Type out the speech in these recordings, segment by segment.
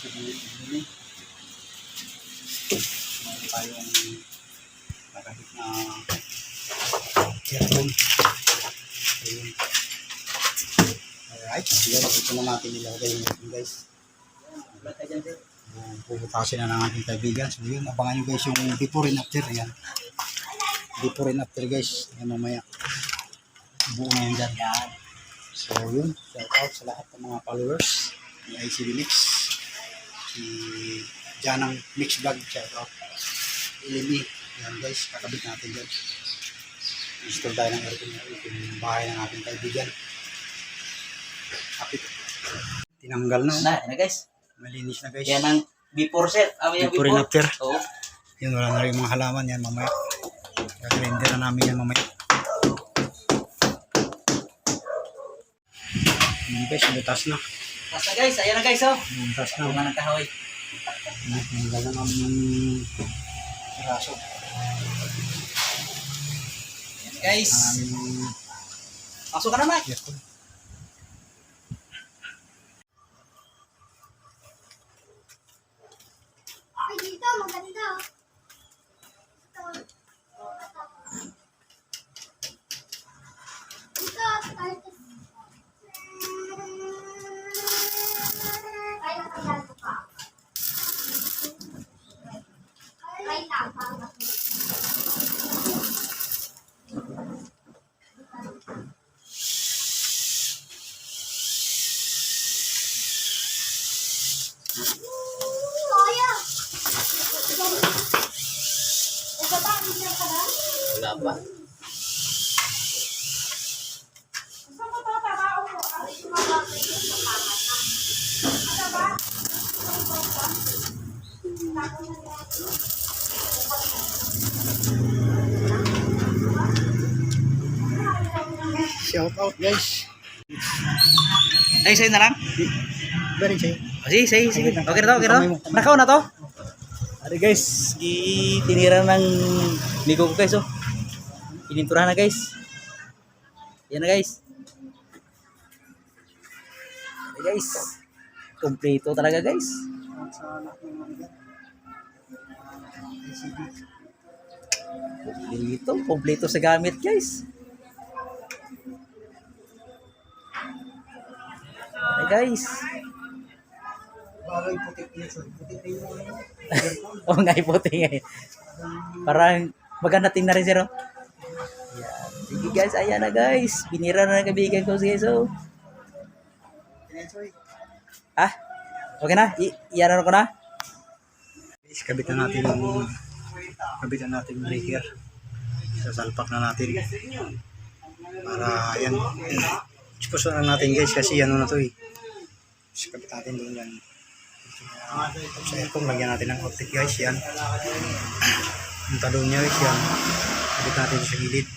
Sibili. Meron tayong nakabit na earphone. Ayun. Alright, yan. Ito na natin nilagay natin guys. Ayan, Puputasin na ng ating kaibigan. So yun, abangan nyo guys yung before and after. Ayan. Before and after guys. Ayan mamaya. Buo na yan dyan. So yun, shout out sa lahat ng mga followers ni ICD Mix. Si Janang Mix Vlog, shout out. Ilimi, yan guys, kakabit natin dyan. Install tayo ng aircon yung bahay ng ating kaibigan. Kapit. Tinanggal na. Na, na guys. Malinis na guys. Yan ang before set. Ah, yung Before and after. Oo. Yun, wala na rin mga halaman yan mamaya. Gagrinder na namin yan mamaya. Yun guys, butas na. Basta guys, ayan na guys oh. Na. Ng kahoy. Tanggal na yung raso. Ayan na guys. Namin Pasok ka na Mike. earphone. Ay, dito, maganda. Ito. Dito, tayo. Ay, nakagano ko pa. Ay, tama. Kaya. Ito ba, hindi na pala? Wala pa. Gusto mo to, trabaho mo. Ang sumabagay yun sa kama na. Ano ba? Shout out guys. Ay, sa'yo na lang. Very sa'yo. Oh, sige, sige, sige. Okay na to, okay na to. Nakaw na to. Ari guys, itinira ng ligo ko guys oh. Pininturahan na guys. Yan na guys. Ari guys. Kompleto talaga guys. Yan. Kompleto, kompleto sa gamit guys. Ay guys. Bagay. Putik na yung ano. Oo nga, iputi nga eh. Parang maganda tingnan rin sir. Sige guys, ayan na guys. Binira na ng kaibigan ko guys. So, Enjoy. ah, okay na? I iyan ko na? Guys, kabitan natin yung kabitan natin yung breaker. Sasalpak na natin. Para yan. Expose na natin guys kasi ano na to eh. Tapos kabit natin doon yan. Sa aircon, lagyan natin ng outlet guys. Yan. Yung talong niya guys yan. Kabit natin sa gilid.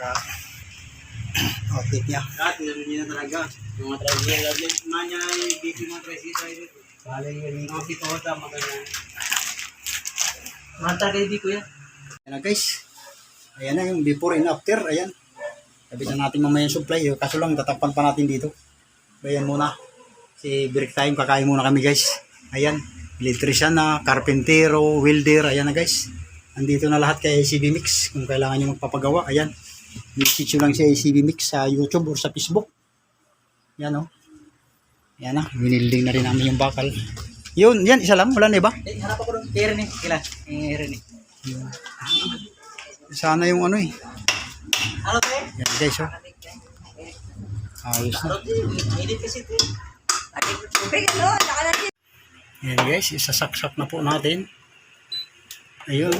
Yung pinaka outlet niya. Lahat, meron niya na talaga. Yung mga tricycle, lagi, manya, big yung mga tricycle. Bali yung Mga pitota, mga ganyan. Mahal talaga hindi ko yan. Ayan na guys. Ayan na yung before and after. Ayan. Kabitan natin mamaya yung supply. oh. Kaso lang tatapan pa natin dito. Ayan muna. Si break time. Kakain muna kami guys. Ayan. Electrician na, carpentero, welder. Ayan na guys. Andito na lahat kay ACB Mix. Kung kailangan nyo magpapagawa. Ayan. Message lang si ACB Mix sa YouTube or sa Facebook. Ayan o. Oh. Ayan na. Winilding na rin namin yung bakal. Yun. Yan. Isa lang. Wala na iba. Eh, hanap ako rin eh. Kila. Eh, rin eh. Sana yung ano eh. Ano ba eh? Yan guys oh. Ayos na. Yan guys, isasaksak na po natin. Ayun.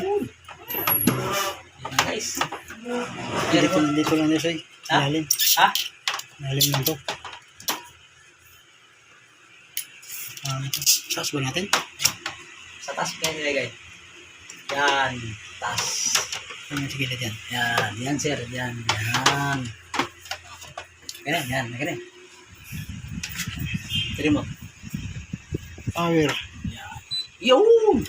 Yan guys. Dito, dito lang niya siya. Ha? Lalim. Ha? Lalim lang to. Um, sas ba natin? Sa taas kaya nilagay. Yan. Taas. Ano yung sigilid yan? Yan. Yan sir. Yan. Yan. Ganyan. Yan. Ganyan. Tiri mo. Power. Yun!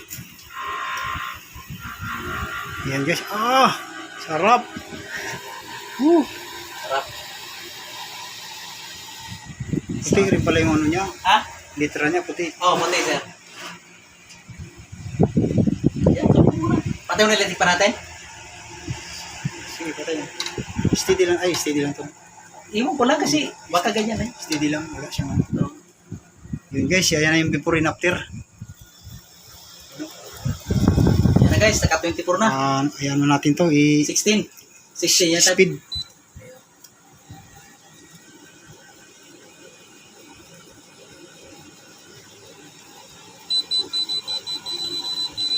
Yan guys. Ah! Sarap! Woo! Sarap. Puti rin pala yung ano niya. Ha? Litra niya puti. Oh, puti sir. Yan. Patay mo na electric pa natin. Sige, patay na. Steady lang. Ay, steady lang to. Iwan ko lang kasi baka ganyan eh. Steady lang. Wala siyang ano. Yun guys, ayan na yung before and after. Yan na guys, naka 24 na. Ah, ayan na natin to. I- 16. 16 yata. speed.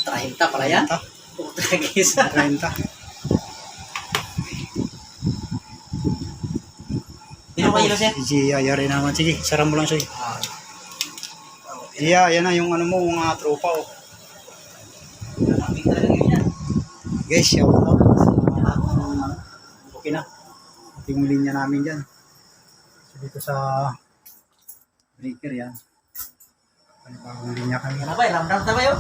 Trahimta pala yan. Ta, Puta guys. 30. Dino ka ilo siya? Si ayari naman. Sige, sara mo lang siya. Iya, ayan na yung ano mo, mga tropa. Oh. Guys, shout out. Okay na. Ating linya namin dyan. So, dito sa breaker yan. Panibagong linya kami. Ano ba? Ramdam na ba yun?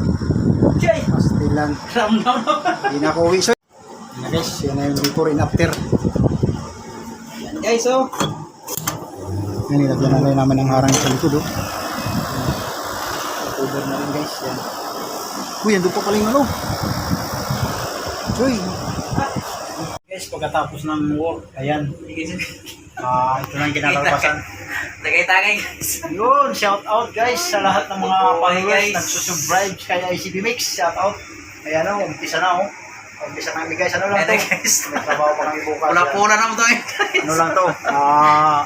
Jay! Pastilan. Ramdam na ba? Hindi na ako uwi. So, yan guys, yan na yung before and after. Yan guys oh. Yan, nilagyan na rin naman ng harang sa likod. Oh. Cover na rin guys. Yan. Uy, andun pa pala yung ano. Uy. Guys, pagkatapos ng work, ayan. Ah, ito na yung kinalalabasan. Tagay-tagay guys. Yun, shout out guys sa lahat ng mga followers guys. nagsusubscribe kay ICB Mix. Shout out. Ayan o, umpisa na o. Umpisa na kami guys. Ano lang Eto to? guys. May trabaho pa kami bukas. Po na naman to eh. Ano lang to? Ah,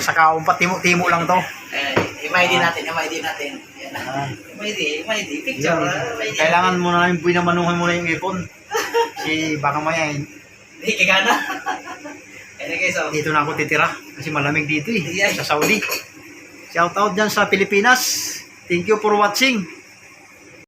sa kaumpat, timo-timo lang to. Eh, i-ID natin, i-ID natin. Yan na. I-ID, i-ID. Picture. Yun. i-ID. Kailangan mo na namin pinamanuhan mo na yung ipon. Kasi baka maya, eh, Hindi, kagana. Na guys oh. dito na ako titira. Kasi malamig dito eh. Sa Saudi. Shout out dyan sa Pilipinas. Thank you for watching.